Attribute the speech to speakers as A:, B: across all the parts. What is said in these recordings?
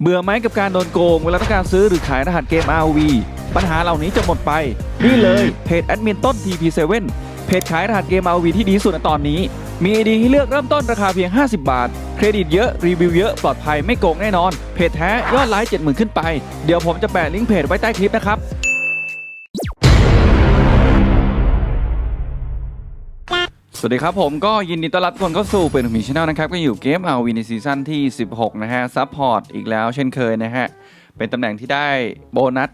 A: เบื่อไหมกับการโดนโกง เวลาต้องการซื้อหรือขายรหัสเกม RV ปัญหาเหล่านี้จะหมดไป นี่เลยเพจแอดมินต้น TP7 เพจขายรหัสเกม RV ที่ดีที่สุดในตอนนี้ มีไอดีให้เลือกเริ่มต้นราคาเพียง 50 บาท เครดิตเยอะ รีวิวเยอะ ปลอดภัยไม่โกงแน่นอน เพจแท้ยอดไลค์70,000 ขึ้นไป เดี๋ยวผมจะแปะลิงก์เพจไว้ใต้คลิปนะครับสวัสดีครับผมก็ยินดีต้อนรับทุกคนเข้าสู่เป็นมีช n แนลนะครับก็อยู่เกมเอาวินในซีซั่นที่ 16 นะฮะซัพพอร์ตอีกแล้วเช่นเคยนะฮะ เป็นตำแหน่งที่ได้โบนัส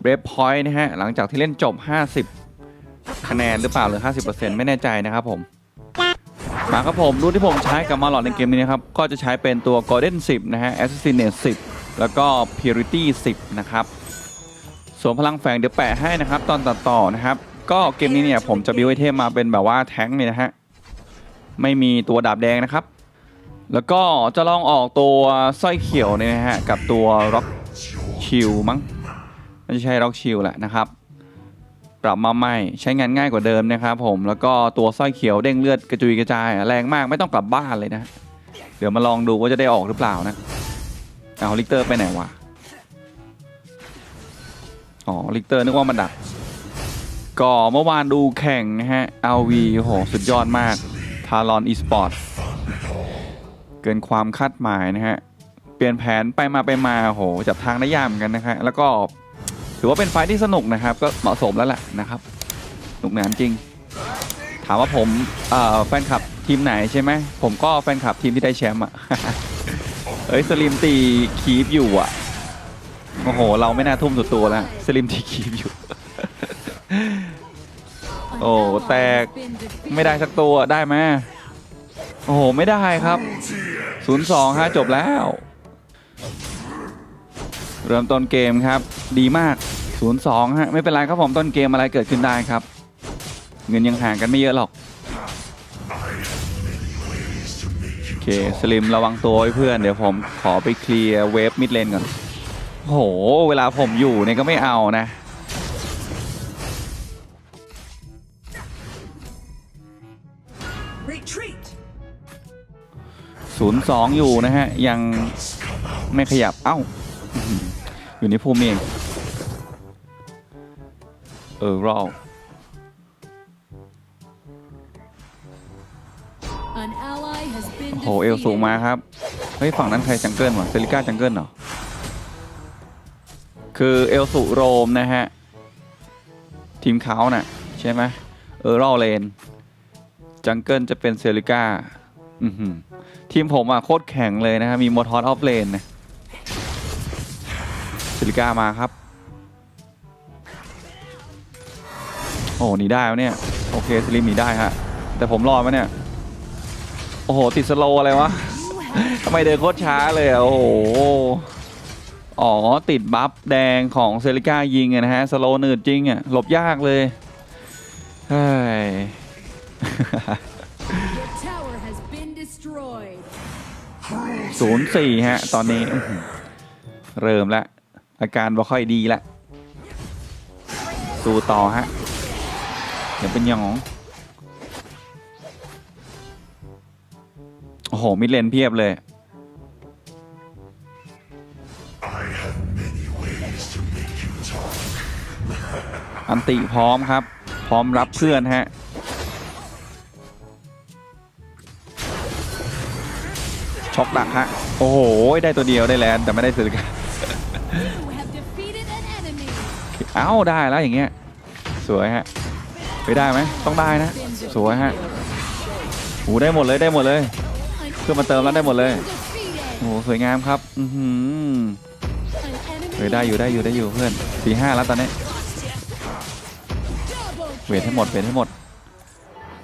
A: เบรฟพอยต์นะฮะ หลังจากที่เล่นจบ 50 คะแนนหรือเปล่าหรือ 50%ไม่แน่ใจนะครับผม มาครับผมรุ่นที่ผมใช้กับมาหลอดในเกมนี้นะครับ ก็จะใช้เป็นตัว Golden 10 นะฮะ Assassinate 10 แล้วก็ Purity 10 นะครับส่วนพลังแฝงเดี๋ยวแปะให้นะครับ ตอนตัดต่อนะครับ ก็เกมนี้เนี่ยผมจะบิวไอเทมมาเป็นแบบว่าแท้งเนี่ยนะฮะไม่มีตัวดาบแดงนะครับ แล้วก็จะลองออกตัวสร้อยเขียวเนี่ยนะฮะกับตัวร็อกชิลมั้งไม่ใช่ร็อกชิลแหละนะครับ ปรับมาใหม่ใช้งานง่ายกว่าเดิมนะครับผมแล้วก็ตัวสร้อยเขียวเด้งเลือดกระจุยกระจายแรงมากไม่ต้องกลับบ้านเลยนะ เดี๋ยวมาลองดูว่าจะได้ออกหรือเปล่านะเอาลิกเตอร์ไปไหนวะอ๋อลิกเตอร์นึกว่ามันดักก็เมื่อวานดูแข่งนะฮะ LV โหสุดยอดมากทารอนอีสปอร์ตเกินความคาดหมายนะฮะ เปลี่ยนแผนไปมาไปมาโหจับทางได้ยากเหมือนกันนะฮะแล้วก็ ถือว่าเป็นไฟที่สนุกนะครับ ก็เหมาะสมแล้วแหละนะครับสนุกหนานจริง ถามว่าผมแฟนคลับทีมไหนใช่ไหมผมก็แฟนคลับทีมที่ได้แชมป์อะเอ้ยสลิมตีคีฟอยู่อะโอ้โห เราไม่น่าทุ่มสุดตัวแล้วสลิมตีคีฟอยู่ โอ้แตกไม่ได้สักตัวได้ไหมโอ้โห ไม่ได้ครับ 0-2ฮะจบแล้ว เริ่มต้นเกมครับ ดีมาก 0-2 ฮะ ไม่เป็นไรครับผมต้นเกมอะไรเกิดขึ้นได้ครับ เงินยังห่างกันไม่เยอะหรอก โอเค สลิมระวังตัวไว้เพื่อน เดี๋ยวผมขอไปเคลียร์เวฟมิดเลนก่อนโอ้โหเวลาผมอยู่เนี่ยก็ไม่เอานะศูนย์สองอยู่นะฮะ ยังไม่ขยับ เอ้า อื้อหืออยู่ในภูมิเองเออรอล
B: โอ้
A: โหเอลสูงมาครับ เฮ้ย ฝั่งนั้นใครจังเกิลวะเซริก้าจังเกิลเหรอ คือเอลสูโรมนะฮะ ทีมเขาน่ะ ใช่ไหมเออรอลเลน จังเกิลจะเป็นเซริก้า อือหือทีมผมอะ โคตรแข็งเลยนะครับมีมอทอสออฟเลนนะ ซิลิก้ามาครับ โอ้หนีได้แล้วเนี่ย โอเคสลิมหนีได้ฮะ แต่ผมรอดมาเนี่ย โอ้โห ติดสโลอะไรวะทำไมเดินโคตรช้าเลยอะโอ้โห อ๋อ ติดบัฟแดงของเซริก้ายิงอะนะฮะ สโลหนืดจริงอะหลบยากเลย เฮ้ย ศูนย์สี่ฮะ ตอนนี้ เริ่มแล้ว อาการบ่ค่อยดีล้วสู้ต่อฮะเดี๋ยวเป็นยองโอ้โห มิดเลนเพียบเลย อันติพร้อมครับ พร้อมรับเพื่อนฮะช็อกดักฮะ โอ้โห ได้ตัวเดียวได้แล้วแต่ไม่ได้ซื้อกัน เอ้าได้แล้วอย่างเงี้ยสวยฮะไปได้ไหมต้องได้นะ สวยฮะโอ้ได้หมดเลยได้หมดเลยเพื่อมาเติมแล้วได้หมดเลยโอ้โหสวยงามครับอือหือเฮ้ยได้อยู่ได้อยู่ได้อยู่เพื่อนสี่ห้าแล้วตอนนี้เวทให้หมดเวทให้หมด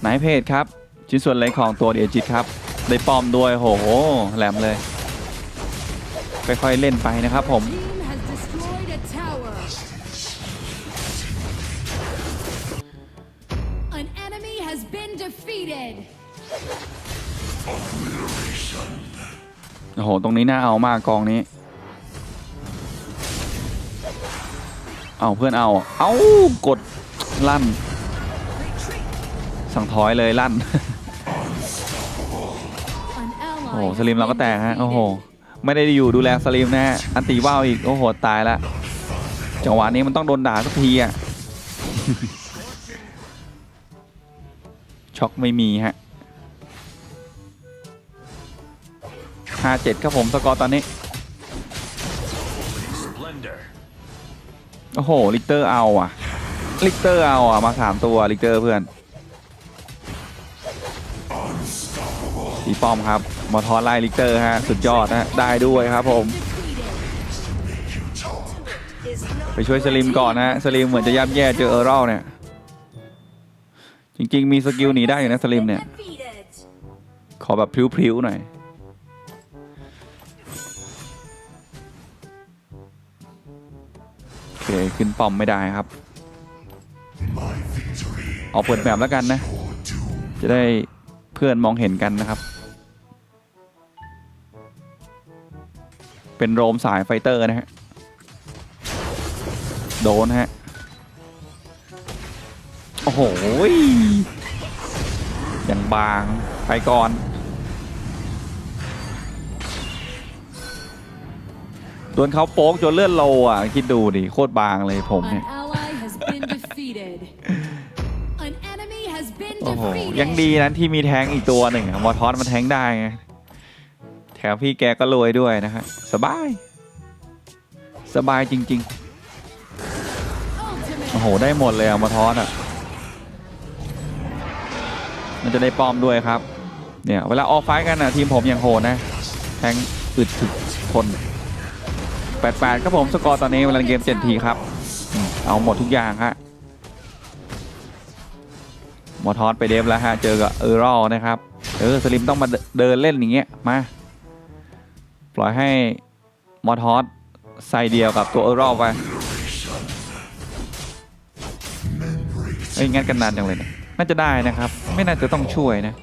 A: ไหนเพจครับ ชิ้นส่วนเล็กของตัวเดียจิตครับ ได้ปลอมด้วยโหโหแหลมเลยค่อยๆเล่นไปนะครับผม
B: dead.
A: โอ้โห ตรงนี้น่าเอามากกองนี้ เอาเพื่อนเอา เอากดลั่น สั่งถอยเลยลั่นโอ้โหสลิมเราก็แตกฮะ โอ้โหไม่ได้อยู่ดูแลสลิมนะฮะ อันตีว่าวอีก โอ้โห ตายละ จังหวะนี้มันต้องโดนด่าสักทีอะ ช็อกไม่มีฮะห้าเจ็ดครับผมสกอร์ตอนนี้ โอ้โห ลิกเตอร์เอาอะ ลิกเตอร์เอาอะ มาสามตัว ลิกเตอร์เพื่อนตีป้อมครับมอทอสไล่ลิกเตอร์ฮะ สุดยอดนะได้ด้วยครับผม
B: Defeated.
A: ไปช่วยสลิมก่อนนะฮะสลิมเหมือนจะย่ำแย่เจอเออร์รัลเนี่ย จริง ๆ มีสกิลหนีได้อยู่นะสลิมเนี่ย ขอแบบพริ้วๆหน่อย โอเค ขึ้นป้อมไม่ได้ครับเอาเปิดแบบแล้วกันนะ จะได้เพื่อนมองเห็นกันนะครับ เป็นโรมสายไฟเตอร์นะฮะ โดนฮะ โอ้โหยอย่างบางไปก่อน โดนเขาโป๊กจนเลื่อนโลอะ คิดดูดิ โคตรบางเลยผม
B: An
A: เนี่ย
B: ally has been defeated. An enemy has been
A: โอ้โห
B: defeated.
A: ยังดีนะที่มีแทงอีกตัวหนึ่งอะมอทอสมันแทงได้ไง แถมพี่แกก็รวยด้วยนะฮะ สบาย สบายจริงๆ
B: Ultimate.
A: โอ้โห ได้หมดเลยอะมอทอสอะ มันจะได้ป้อมด้วยครับ เนี่ยเวลาออกไฟท์กันอะทีมผมอย่างโหดนะแทงอึดถึกทน8-8ครับผมสกอร์ตอนนี้เวลาเกม7ทีครับ เอาหมดทุกอย่างฮะมอทอสไปเดฟแล้วฮะ เจอกับเออร์รอลนะครับ เออสลิมต้องมาเดินเล่นอย่างเงี้ยมา ปล่อยให้มอทอสใส่เดียวกับตัวเออร์รอลไปเอ้ยงั้นกันนานจังเลยเนี่ย น่าจะได้นะครับ ไม่น่าจะต้องช่วยนะ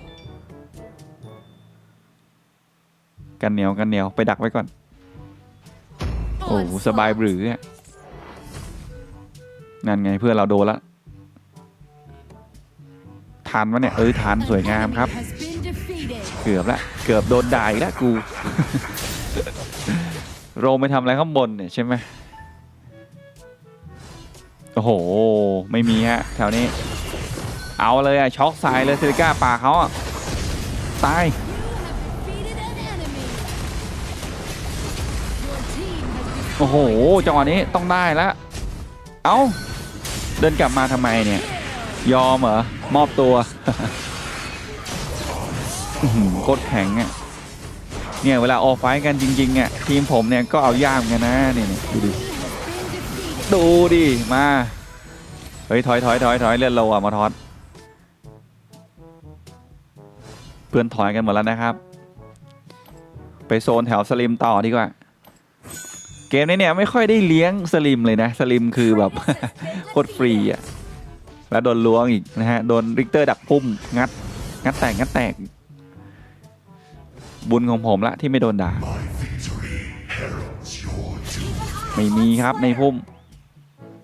A: กันเหนียวกันเหนียวไปดักไว้ก่อน โอ้โหสบายหรืออะนั่นไงเพื่อนเราโดนละทันวะเนี่ยเอ้ยทันสวยงามครับ เกือบละเกือบโดนด่าอีกแล้วกู โรมไปทำอะไรข้างบนเนี่ยใช่ไหมโอ้โห ไม่มีฮะแถวนี้ เอาเลยอะช็อกใส่เลยเซริก้าป่าเขาอะตายโอ้โหจังหวะนี้ต้องได้ล้วเอาเดินกลับมาทำไมเนี่ย ยอมเหรอ มอบตัวโคตรแข็งอะเนี่ยเวลาออกไฟกันจริงๆอะทีมผมเนี่ยก็เอาย่ามกันนะเนี่ยดูดิดูดิมา เฮ้ย ถอยถอยถอยถอยเลื่อนเราอะมาทอด พื่อนถอยกันหมดแล้วนะครับ ไปโซนแถวสลิมต่อดีกว่า เกมนี้เนี่ยไม่ค่อยได้เลี้ยงสลิมเลยนะ สลิมคือแบบโคตรฟรีอะ แล้วโดนล้วงอีกนะฮะ โดนริกเตอร์ดักพุ่มงัด งัดแตก งัดแตก บุญของผมละที่ไม่โดนด่า ไม่มีครับในพุ่ม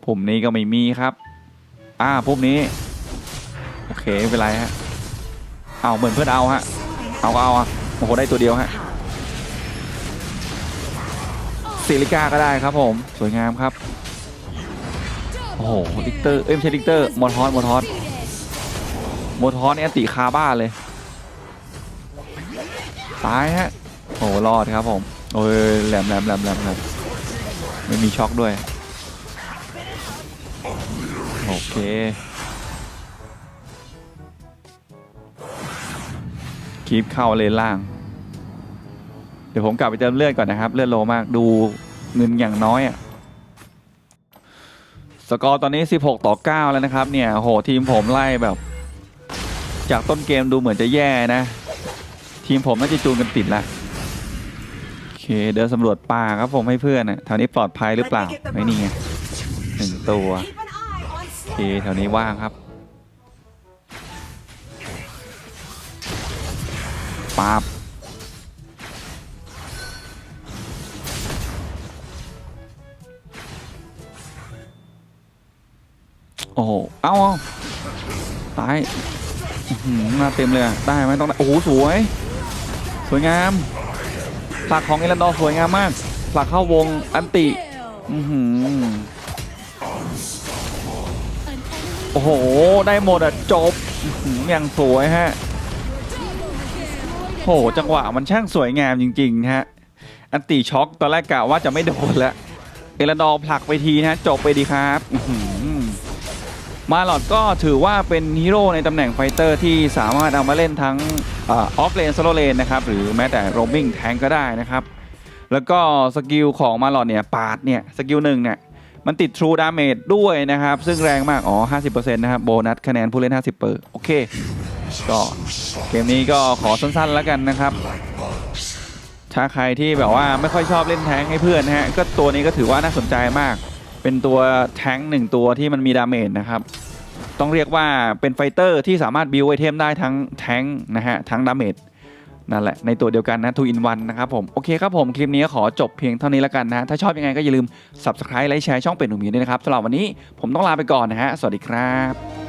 A: พุ่มนี้ก็ไม่มีครับ อ่าพุ่มนี้ โอเคไม่เป็นไรฮะ เอาเหมือนเพื่อนเอาฮะ เอาก็เอาอะโอ้โหได้ตัวเดียวฮะซิลิก้าก็ได้ครับผมสวยงามครับ โอ้โหลิกเตอร์เอ้ยไม่ใช่ลิกเตอร์มอทอสมอทอส
B: Defeated.
A: โมทอสเนี่ยติคาบ้าเลยตายฮะโอ้รอดครับผมโอ้ยแหลมแหลมแหลมแหลมแหลมไม่มีช็อกด้วยโอเค คีบเข้าเลนล่าง เดี๋ยวผมกลับไปเติมเลือดก่อนนะครับ เลือดโลมากดูเงินอย่างน้อยอะสกอร์ตอนนี้ 16 ต่อ 9 แล้วนะครับ เนี่ยโหทีมผมไล่แบบ จากต้นเกมดูเหมือนจะแย่นะ ทีมผมน่าจะจูนกันติดละโอเคเดินสำรวจป่าครับผมให้เพื่อนนะแถวนี้ปลอดภัยหรือเปล่าไม่นี่ไงหนึ่งตัวโอเคแถวนี้ว่างครับ ปาบโอ้โหเอ้าเอาตายมาเต็มเลยได้ไหมต้องได้โอ้โห สวย สวยงามผลักของเอรันดอร์สวยงามมากผลักเข้าวงอันติ อือหือโอ้โห ได้หมดอะ จบอย่างสวยฮะ โหจังหวะมันช่างสวยงามจริงๆฮะอันติช็อกตอนแรกกะว่าจะไม่โดนแล้วเอรันดอผลักไปทีนะจบไปดีครับมาหลอดก็ถือว่าเป็นฮีโร่ในตำแหน่งไฟเตอร์ที่สามารถเอามาเล่นทั้งออฟเลนโซโลเลนนะครับหรือแม้แต่โรมิงแทงก็ได้นะครับแล้วก็สกิลของมาหลอดเนี่ยปาดเนี่ยสกิลหนึ่งเนี่ยมันติด True Damage ด้วยนะครับ ซึ่งแรงมาก อ๋อ 50%นะครับ โบนัสคะแนนผู้เล่น 50เปอร์โอเค ก็เกมนี้ก็ขอสั้นๆแล้วกันนะครับ ถ้าใครที่แบบว่าไม่ค่อยชอบเล่นแท้งให้เพื่อนนะฮะ ก็ตัวนี้ก็ถือว่าน่าสนใจมาก เป็นตัวแท้งหนึ่งตัวที่มันมีดาเมจนะครับ ต้องเรียกว่าเป็นไฟเตอร์ที่สามารถบิวไอเทมได้ทั้งแท้งนะฮะ ทั้งดาเมจนั่นแหละ ในตัวเดียวกันนะ2 in 1นวันนะครับผม โอเคครับผม คลิปนี้ขอจบเพียงเท่านี้แล้วกันนะ ถ้าชอบยังไงก็อย่าลืม subscribe และแชร์ช่องเป็ดหนุ่มหมีด้วยนะครับสำหรับวันนี้ผมต้องลาไปก่อนนะฮะ สวัสดีครับ